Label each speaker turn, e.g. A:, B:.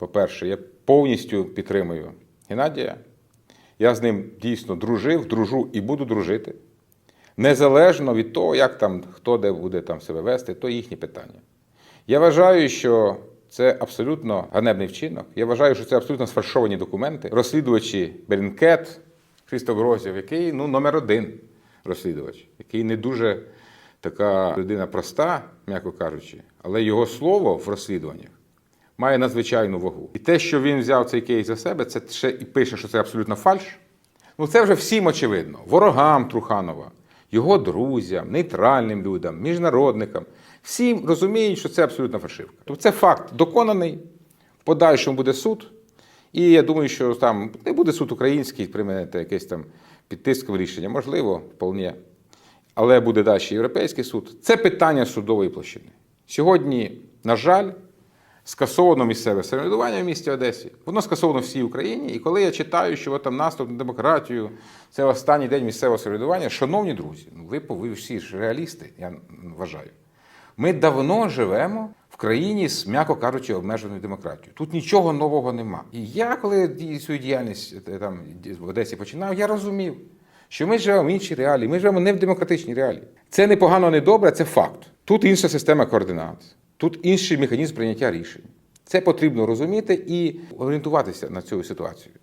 A: По-перше, я повністю підтримую Геннадія. Я з ним дійсно дружив, дружу і буду дружити. Незалежно від того, як там хто де буде там себе вести, то їхні питання. Я вважаю, що це абсолютно ганебний вчинок. Я вважаю, що це абсолютно сфальшовані документи. Розслідувачі Берінкет, Христо Грозів, який ну, номер один розслідувач, який не дуже така людина проста, м'яко кажучи, але його слово в розслідуваннях має надзвичайну вагу. І те, що він взяв цей кейс за себе, це ще і пише, що це абсолютно фальш. Ну це вже всім очевидно. Ворогам Труханова, його друзям, нейтральним людям, міжнародникам. Всім розуміють, що це абсолютно фальшивка. Тобто це факт доконаний, в подальшому буде суд. І я думаю, що там не буде суд український, приймете якесь там підтискове рішення, можливо, вполне. Але буде далі європейський суд. Це питання судової площини. Сьогодні, на жаль, скасовано місцеве самоврядування в місті Одесі. Воно скасовано всій Україні. І коли я читаю, що там наступ на демократію, це останній день місцевого самоврядування, шановні друзі, ну ви, ви всі ж реалісти, я вважаю. Ми давно живемо в країні з, м'яко кажучи, обмеженою демократією. Тут нічого нового нема. І я, коли свою діяльність е, там в Одесі починав, я розумів, що ми живемо в іншій реалії, ми живемо не в демократичній реалії. Це не погано, не добре, це факт. Тут інша система координат, тут інший механізм прийняття рішень. Це потрібно розуміти і орієнтуватися на цю ситуацію.